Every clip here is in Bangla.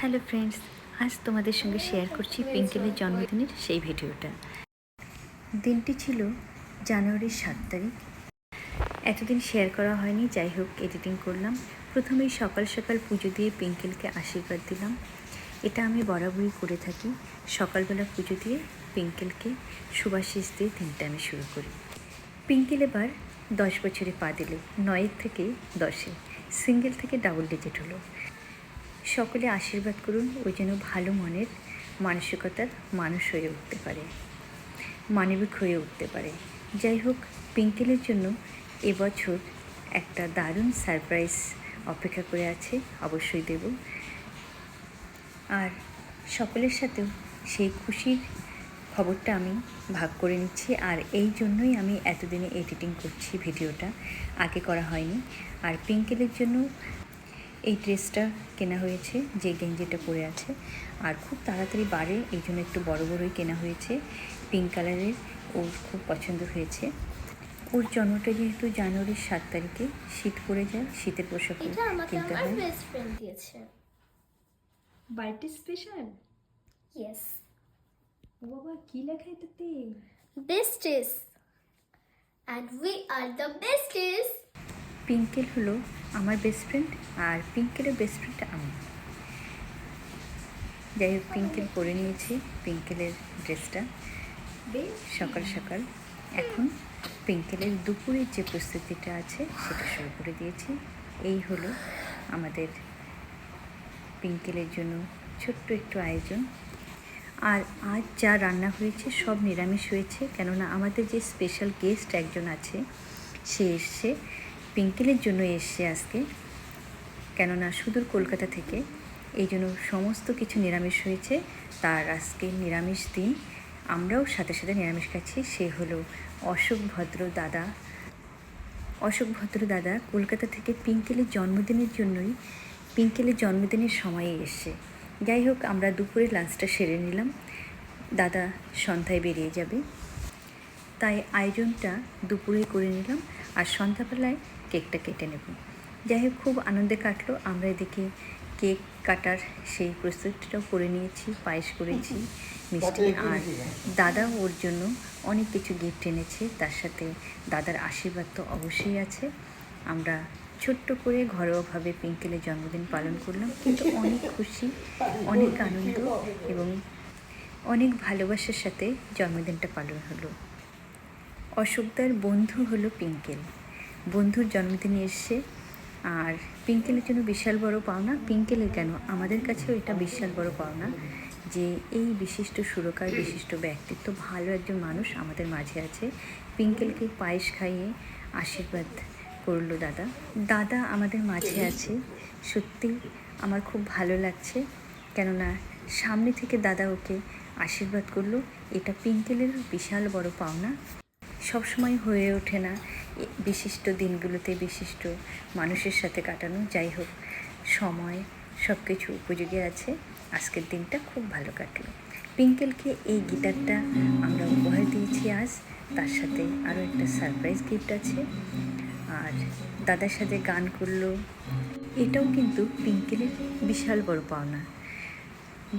হ্যালো ফ্রেন্ডস আজ তোমাদের সঙ্গে শেয়ার করছি পিঙ্কেলের জন্মদিনের সেই ভিডিওটা। দিনটি ছিল জানুয়ারির সাত তারিখ। এতদিন শেয়ার করা হয়নি, যাই হোক এডিটিং করলাম। প্রথমেই সকাল সকাল পুজো দিয়ে পিঙ্কেলকে আশীর্বাদ দিলাম। এটা আমি বরাবরই করে থাকি। সকালবেলা পুজো দিয়ে পিঙ্কেলকে সুবাশিস দিয়ে দিনটা আমি শুরু করি। পিঙ্কেল এবার দশ বছরে পা দিল, নয়ের থেকে দশে। সিঙ্গেল থেকে ডাবল ডিজিট হলো। সকলে আশীর্বাদ করুন ওই যেন ভালো মনের মানসিকতার মানুষ হয়ে উঠতে পারে, মানবিক হয়ে উঠতে পারে। যাই হোক পিঙ্কেলের জন্য এবছর একটা দারুণ সারপ্রাইজ অপেক্ষা করে আছে, অবশ্যই দেব। আর সকলের সাথেও সেই খুশির খবরটা আমি ভাগ করে নিচ্ছি, আর এই জন্যই আমি এতদিনে এডিটিং করছি ভিডিওটা, আগে করা হয়নি। আর পিঙ্কেলের জন্য এই ড্রেসটা কেনা হয়েছে যে গেঞ্জিটা পরে আছে। আর খুব তাড়াতাড়ি বাড়ে এই জন্য একটু বড় বড়ই কেনা হয়েছে। পিঙ্ক কালারের ওর খুব পছন্দ হয়েছে। ওর জন্মটা যেহেতু জানুয়ারির সাত তারিখে শীত পড়ে যায় শীতের পোশাক আমাকে কিনতে আমার হয়। বেস্ট ফ্রেন্ড দিয়েছে। বার্থডে স্পেশাল ইয়েস বাবা কি লেখা এটাতে? বেস্টেস and we are the besties Pinkel হলো আমার বেস্ট ফ্রেন্ড আর পিঙ্কেলের বেস্ট ফ্রেন্ড আমি যাই হোক পিঙ্কেল পরে নিয়েছি পিঙ্কেলের ড্রেসটা। সকাল সকাল। এখন পিঙ্কেলের দুপুরের যে প্রস্তুতিটা আছে, সেটা শুরু করে দিয়েছি। এই হলো আমাদের পিঙ্কেলের জন্য ছোট্ট একটু আয়োজন। আর আজ যা রান্না হয়েছে, সব নিরামিষ হয়েছে। কেননা আমাদের যে স্পেশাল গেস্ট একজন আছে, সে এসছে। পিঙ্কেলের জন্য এসছে আজকে। কেননা সুদূর কলকাতা থেকে এই জন্য সমস্ত কিছু নিরামিষ হয়েছে। তার আজকে নিরামিষ দিন। আমরাও সাথে সাথে নিরামিষ খাচ্ছি। সে হলো অশোক ভদ্র দাদা। অশোক ভদ্র দাদা কলকাতা থেকে পিঙ্কেলের জন্মদিনের জন্যই, পিঙ্কেলের জন্মদিনের সময়ে এসছে। যাই হোক, আমরা দুপুরে লাঞ্চটা সেরে নিলাম। দাদা সন্ধ্যায় বেরিয়ে যাবে। তাই আয়োজনটা দুপুরে করে নিলাম। আর সন্ধ্যাবেলায় কেকটা কেটে নেব। যাই হোক খুব আনন্দে কাটলো। আমরা এদিকে কেক কাটার সেই প্রস্তুতিটাও করে নিয়েছি পায়েস করেছি মিষ্টি আর দাদা ওর জন্য অনেক কিছু গিফট এনেছে। তার সাথে দাদার আশীর্বাদ তো অবশ্যই আছে। আমরা ছোট্ট করে ঘরোয়াভাবে পিঙ্কেলের জন্মদিন পালন করলাম। কিন্তু অনেক খুশি অনেক আনন্দ এবং অনেক ভালোবাসার সাথে জন্মদিনটা পালন হলো। অশোকদার বন্ধু হলো পিঙ্কেল। বন্ধুর জন্মদিনে এসছে। আর পিঙ্কেলের জন্য বিশাল বড় পাওনা। পিঙ্কেলের কেন? আমাদের কাছেও এটা বিশাল বড় পাওনা যে এই বিশিষ্ট সুরকার, বিশিষ্ট ব্যক্তিত্ব ভালো একজন মানুষ আমাদের মাঝে আছে। পিঙ্কেলকে পায়েস খাইয়ে আশীর্বাদ করল দাদা। দাদা আমাদের মাঝে আছে। সত্যি আমার খুব ভালো লাগছে। কেননা সামনে থেকে দাদা ওকে আশীর্বাদ করল। এটা পিঙ্কেলের বিশাল বড় পাওনা। সবসময় হয়ে ওঠে না। বিশিষ্ট দিনগুলোতে বিশিষ্ট মানুষের সাথে কাটানো, যাই হোক, সময় সব কিছু উপযোগী আছে। আজকের দিনটা খুব ভালো কাটলো। পিঙ্কেলকে এই গিটারটা আমরা উপহার দিয়েছি আজ। তার সাথে আরও একটা সারপ্রাইজ গিফট আছে। আর দাদার সাথে গান করল। এটাও কিন্তু পিঙ্কেলের বিশাল বড় পাওনা।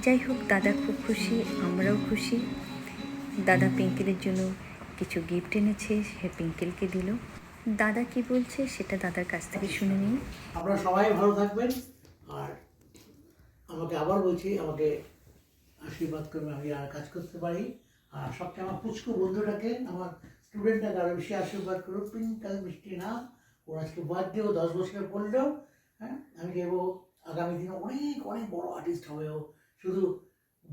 যাই হোক, দাদা খুব খুশি, আমরাও খুশি। দাদা পিঙ্কেলের জন্য কিছু গিফট এনেছে, সে পিঙ্কেলকে দিল। দাদা কি বলছে সেটা দাদার কাছ থেকে শুনে নিই আপনারা সবাই ভালো থাকবেন, আর আমাকে আবার বলছি, আমাকে আশীর্বাদ করবে আমি আর কাজ করতে পারি। আর সবচেয়ে আমার পুচকু বন্ধুটাকে, আমার স্টুডেন্টটাকে আরও বেশি আশীর্বাদ করো পিঙ্কাল মিষ্টি নাম ওর আজকে বার্থডে ও দশ বছরের পড়লেও হ্যাঁ আমি দেবো আগামী দিনে অনেক অনেক বড় আর্টিস্ট হবে ও। শুধু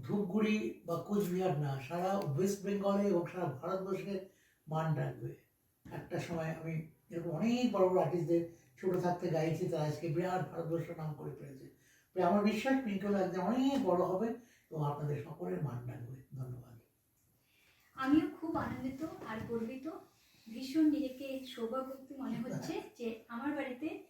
ধূপগুড়ি বা কোচবিহার না সারা ওয়েস্ট বেঙ্গলে এবং সারা ভারতবর্ষে মান রাখবে। একটা সময় আমি এরকম অনেক বড় বড় আর্টিস্টদের ছোট থাকতে গাইছি তারা আজকে বিরাট ভারতবর্ষ নাম করে ফেলেছে। তাই আমার বিশ্বাস পিঙ্কল একদিন অনেক বড় হবে এবং আপনাদের সকলের মান রাখবে। ধন্যবাদ। আমিও খুব আনন্দিত আর গর্বিত। ভীষণ নিজেকে সৌভাগ্যবতী মনে হচ্ছে যে আমার বাড়িতে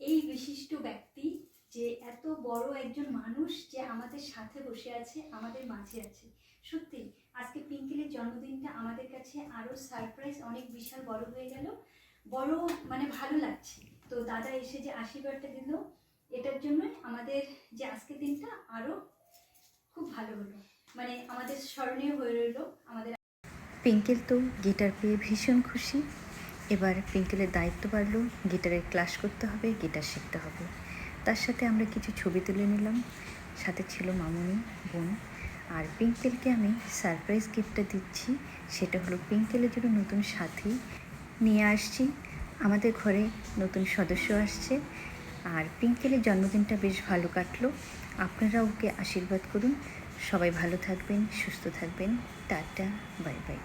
এই বিশিষ্ট ব্যক্তি যে এত বড় একজন মানুষ যে আমাদের সাথে বসে আছে, আমাদের মাঝে আছে। সত্যি, আজকে পিঙ্কিলের জন্মদিনটা আমাদের কাছে আরও সারপ্রাইজ অনেক বিশাল বড় হয়ে গেল। বড় মানে ভালো লাগছে। তো দাদা এসে যে আশীর্বাদটা দিল, এটার জন্য আমাদের যে আজকের দিনটা আরও খুব ভালো হলো। মানে আমাদের স্মরণীয় হয়ে রইল আমাদের পিঙ্কেল তো গিটার পেয়ে ভীষণ খুশি। এবার পিঙ্কেলের দায়িত্ব বাড়লো, গিটারের ক্লাস করতে হবে, গিটার শিখতে হবে। তার সাথে আমরা কিছু ছবি তুলে নিলাম। সাথে ছিল মামুনি, বোন। আর পিঙ্কেলকে আমি সারপ্রাইজ গিফটটা দিচ্ছি। সেটা হলো পিঙ্কেলের জন্য নতুন সাথী নিয়ে আসছি। আমাদের ঘরে নতুন সদস্য আসছে। আর পিঙ্কেলের জন্মদিনটা বেশ ভালো কাটলো। আপনারা ওকে আশীর্বাদ করুন। সবাই ভালো থাকবেন, সুস্থ থাকবেন। Tata, bye bye.